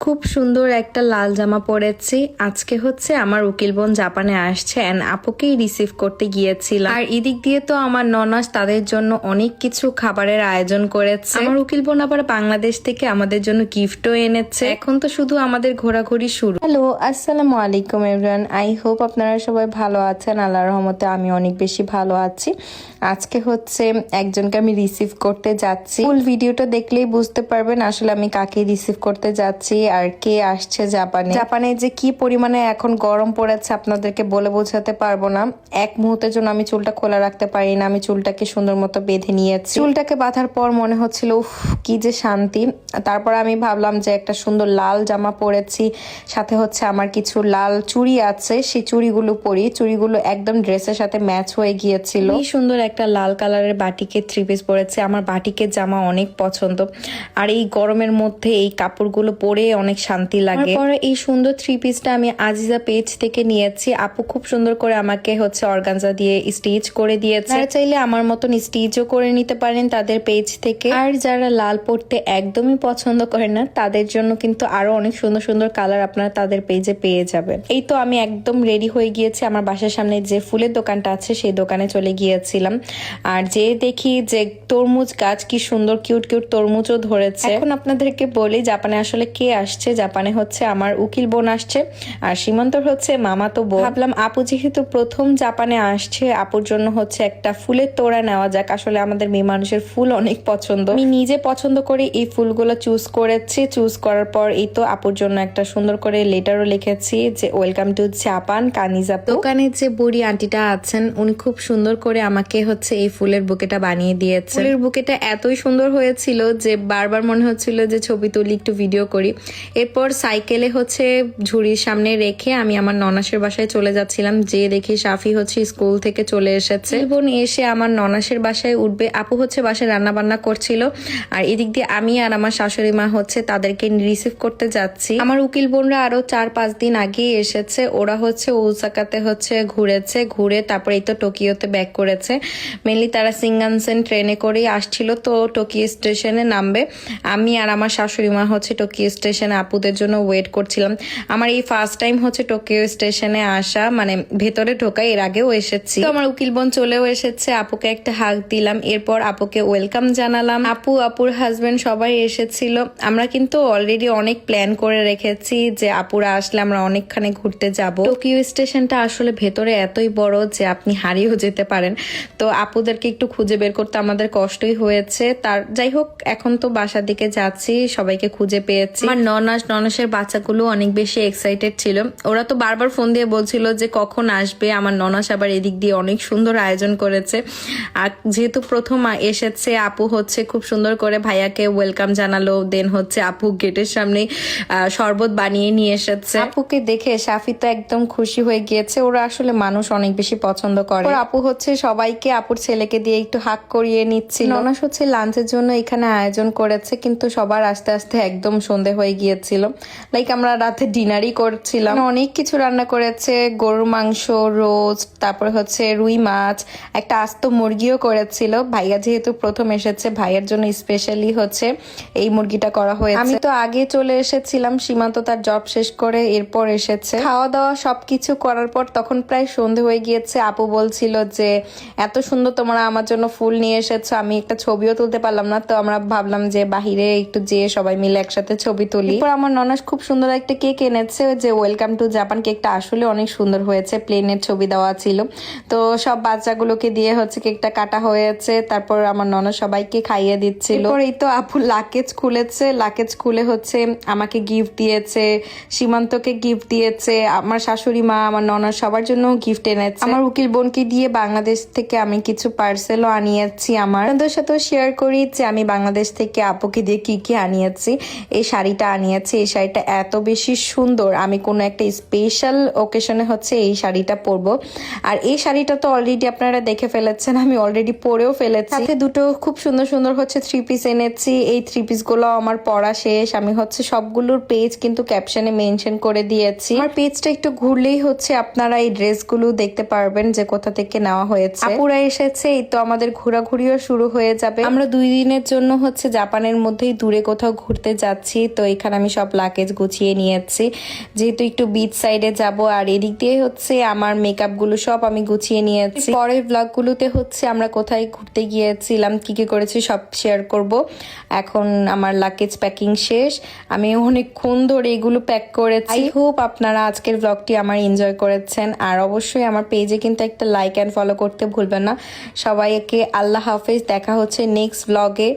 খুব সুন্দর একটা লাল জামা পরেছি। আজকে হচ্ছে আমার উকিল বোন জাপানে আসছে অ্যান্ড আপুকেই রিসিভ করতে গিয়েছিলাম। আর এদিক দিয়ে তো আমার ননাস তাদের জন্য অনেক কিছু খাবারের আয়োজন করেছে। আমার উকিল বোন আবার বাংলাদেশ থেকে আমাদের জন্য গিফটও এনেছে। এখন তো শুধু আমাদের ঘোরাঘুরি শুরু। হ্যালো আসসালামু আলাইকুম এভরিওয়ান আই হোপ আপনারা সবাই ভালো আছেন। আল্লাহর রহমতে আমি অনেক বেশি ভালো আছি। আজকে হচ্ছে একজনকে আমি রিসিভ করতে যাচ্ছি। ফুল ভিডিওটা দেখলেই বুঝতে পারবেন আসলে আমি কাকে রিসিভ করতে যাচ্ছি। আর কে আসছে জাপানে? জাপানে যে কি পরিমাণে এখন গরম পড়েছে আপনাদেরকে বলে বোঝাতে পারব না। এক মুহূর্তের জন্য আমি চুলটা খোলা রাখতে পারি না, আমি চুলটাকে সুন্দর মতো বেঁধে নিয়েছি। চুলটাকে বাঁধার পর মনে হচ্ছিল, উফ, কি যে শান্তি। তারপর আমি ভাবলাম যে একটা সুন্দর লাল জামা পরেছি, সাথে হচ্ছে আমার কিছু লাল চুড়ি আছে, সেই চুড়িগুলো পরি। চুড়িগুলো একদম ড্রেসের সাথে ম্যাচ হয়ে গিয়েছিল। এই সুন্দর একটা লাল কালারের বাটিকের থ্রি পিস পরেছে। আমার বাটিকের জামা অনেক পছন্দ। আর এই গরমের মধ্যে এই কাপড়গুলো পরে অনেক শান্তি লাগে। পরে এই সুন্দর থ্রি পিসটা আমি আজিজা পেজ থেকে নিয়েছি। আপু খুব সুন্দর করে আমাকে হচ্ছে অর্গানজা দিয়ে স্টিচ করে দিয়েছে। আপনারা চাইলে আমার মতন স্টিচও করে নিতে পারেন তাদের পেজ থেকে। আর যারা লাল পড়তে একদমই পছন্দ করে না তাদের জন্য কিন্তু আরও অনেক সুন্দর সুন্দর কালার আপনারা তাদের পেজে পেয়ে যাবেন। এই তো আমি একদম রেডি হয়ে গিয়েছি। আমার বাসার সামনে যে ফুলের দোকানটা আছে সেই দোকানে চলে গিয়েছিলাম। আর যে দেখি যে তরমুজ গাছ কি সুন্দর কিউট কিউট তরমুজও ধরেছে। এখন আপনাদেরকে বলি জাপানে আসলে কে আসছে, জাপানে হচ্ছে আমার উকিল বোন আসছে, আর সীমান্তর হচ্ছে মামা তো বোন। ভাবলাম, আপু, যেহেতু প্রথম জাপানে আসছে, আপুর জন্য হচ্ছে একটা ফুলের তোড়া নেওয়া যাক। আসলে আমাদের মেয়ে মানুষের ফুল অনেক পছন্দ। আমি নিজে পছন্দ করে, এই ফুলগুলো চুজ করেছি। চুজ করার পর এই তো আপুর জন্য একটা সুন্দর করে লেটারও লিখেছি যে, ওয়েলকাম টু জাপান কানিজাপু দোকানে যে বুড়ি আন্টিটা আছেন, উনি খুব সুন্দর করে আমাকে হচ্ছে এই ফুলের বুকেটা বানিয়ে দিয়েছে ফুলের বুকেটা এতই সুন্দর হয়েছিল যে, বারবার মনে হচ্ছিল যে, ছবি তুলি, একটু ভিডিও করি। এরপর সাইকেলে হচ্ছে ঝুড়ির সামনে রেখে আমি আমার ননাসের বাসায় চলে যাচ্ছিলাম। যে দেখি সাফি হচ্ছে স্কুল থেকে চলে এসেছে। বোন এসে আমার ননাসের বাসায় উঠবে। আপু হচ্ছে বাসায় রান্না বান্না করছিল। আর এদিক দিয়ে আমি আর আমার শাশুড়ি মা হচ্ছে তাদেরকে রিসিভ করতে যাচ্ছি। আমার উকিল বোনরা আরও চার পাঁচ দিন আগেই এসেছে। ওরা হচ্ছে ওসাকাতে হচ্ছে ঘুরেছে। ঘুরে তারপরে এই তো টোকিওতে ব্যাক করেছে। মেনলি তারা সিঙ্গানসেন ট্রেনে করেই আসছিল। তো টোকিও স্টেশনে নামবে। আমি আর আমার শাশুড়ি মা হচ্ছে টোকিও স্টেশনে আপুদের জন্য ওয়েট করছিলাম। আমার এই ফার্স্ট টাইম হচ্ছে টোকিও স্টেশনে আসা মানে ভেতরে ঢোকা, এর আগেও এসেছি। আমার উকিল বোন চলেও এসেছে, আপুকে একটা হাক দিলাম, এরপর আপুকে ওয়েলকাম জানালাম। আপু, আপুর হাজবেন্ড সবাই এসেছিল। আমরা কিন্তু অলরেডি অনেক প্ল্যান করে রেখেছি যে আপুরা আসলে আমরা অনেকখানে ঘুরতে যাব। টোকিও স্টেশনটা আসলে ভেতরে এতই বড় যে আপনি হারিয়েও যেতে পারেন। তো আপুদেরকে একটু খুঁজে বের করতে আমাদের কষ্টই হয়েছে। তার, যাই হোক, এখন তো বাসার দিকে যাচ্ছি, সবাইকে খুঁজে পেয়েছি। আমার ননাস ননাসের বাচ্চাগুলো অনেক বেশি এক্সাইটেড ছিল। ওরা তো বারবার ফোন দিয়ে বলছিল যে কখন আসবে? আমার ননাস আবার এদিক দিয়ে অনেক সুন্দর আয়োজন করেছে। আর যেহেতু প্রথম এসেছে আপু হচ্ছে খুব সুন্দর করে ভাইয়াকে ওয়েলকাম জানালো। দেন হচ্ছে আপু গেটের সামনে শরবত বানিয়ে নিয়ে এসেছে। আপুকে দেখে সাফি তো একদম খুশি হয়ে গিয়েছে। ওরা আসলে মানুষ অনেক বেশি পছন্দ করে। আপু হচ্ছে সবাইকে আপুর ছেলেকে দিয়ে একটু হাক করিয়ে নিচ্ছিল। ননাস হচ্ছে লাঞ্চের জন্য এখানে আয়োজন করেছে কিন্তু সবার আস্তে আস্তে একদম সন্ধে হয়ে গিয়েছিল। লাইক আমরা রাতে ডিনারই করছিলাম। অনেক কিছু রান্না করেছে। গরুর মাংস, রোস্ট, তারপরে হচ্ছে রুই মাছ, একটা আস্ত মুরগিও করেছিল। ভাইয়া যেহেতু প্রথম এসেছে, ভাইয়ের জন্য স্পেশালি হচ্ছে এই মুরগিটা করা হয়েছে। আমি তো আগে চলে এসেছিলাম, সীমান্ত তার জব শেষ করে এরপর এসেছে। খাওয়া দাওয়া সবকিছু করার পর তখন প্রায় সন্ধে হয়ে গিয়েছে। আপু বলছিল যে, এত সুন্দর তোমরা আমার জন্য ফুল নিয়ে এসেছ, আমি একটা ছবিও তুলতে পারলাম না। তো আমরা ভাবলাম যে, বাহিরে একটু যেয়ে সবাই মিলে একসাথে ছবি তুলি। এরপর আমার ননাস খুব সুন্দর একটা কেক এনেছে যে ওয়েলকাম টু জাপান কেকটা আসলে অনেক সুন্দর হয়েছে প্লেনের ছবি দেওয়া ছিল। তো সব বাচ্চাগুলোকে দিয়ে হচ্ছে কেকটা কাটা হয়েছে তারপর আমার ননদ সবাইকে খাইয়ে দিচ্ছিল। এই তো আপু লাকেজ খুলেছে লাকেজ খুলে হচ্ছে আমাকে গিফট দিয়েছে সীমান্তকে গিফট দিয়েছে আমার শাশুড়ি মা আমার ননদ সবার জন্য গিফট এনেছে। আমার উকিল বোনকে দিয়ে বাংলাদেশ থেকে আমি কিছু পার্সেলও আনিয়েছি আমার। সাথেও শেয়ার করি যে আমি বাংলাদেশ থেকে আপুকে দিয়ে কি কি আনিয়েছি এই শাড়িটা আনিয়েছি এই শাড়িটা এত বেশি সুন্দর। আমি কোনো একটা স্পেশাল ওকেশনে হচ্ছে এই শাড়িটা পরবো। আর এই শাড়িটা তো অলরেডি আপনারা দেখে ফেলেছেন, আমি অলরেডি পরেও ফেলেছি। সাথে দুটো খুব সুন্দর সুন্দর হচ্ছে থ্রি পিস এনেছি। এই থ্রি পিসগুলো আমার পড়া শেষ। আমি হচ্ছে সবগুলোর পেজ কিন্তু ক্যাপশনে মেনশন করে দিয়েছি। আমার পেজটা একটু ঘুরলেই হচ্ছে আপনারা এই ড্রেসগুলো দেখতে পারবেন যে কোথা থেকে নেওয়া হয়েছে। আপুরা এসেছে, এই তো আমাদের ঘোরাঘুরিও শুরু হয়ে যাবে। আমরা দুই দিনের জন্য হচ্ছে জাপানের মধ্যেই দূরে কোথাও ঘুরতে যাচ্ছি, তো এখানে আমি সব লাগেজ গুছিয়ে নিয়েছি। যেহেতু একটু বিচ সাইডে যাব, আর এদিক দিয়ে হচ্ছে আমার মেকআপগুলো সব আমি গুছিয়ে নিয়েছি। পরের ব্লগগুলোতে হচ্ছে আমরা কোথায় ঘুরতে গিয়েছিলাম, কি কি করেছি সব শেয়ার করব। এখন আমার লাগেজ প্যাকিং শেষ। আমি অনেকক্ষণ ধরে এগুলো প্যাক করেছি। আই হোপ আপনারা আজকের ব্লগটি আমার এনজয় করেছেন। আর অবশ্যই আমার পেজে কিন্তু একটা লাইক অ্যান্ড ফলো করতে ভুলবেন না। সবাইকে আল্লাহ হাফেজ। দেখা হচ্ছে নেক্সট ব্লগে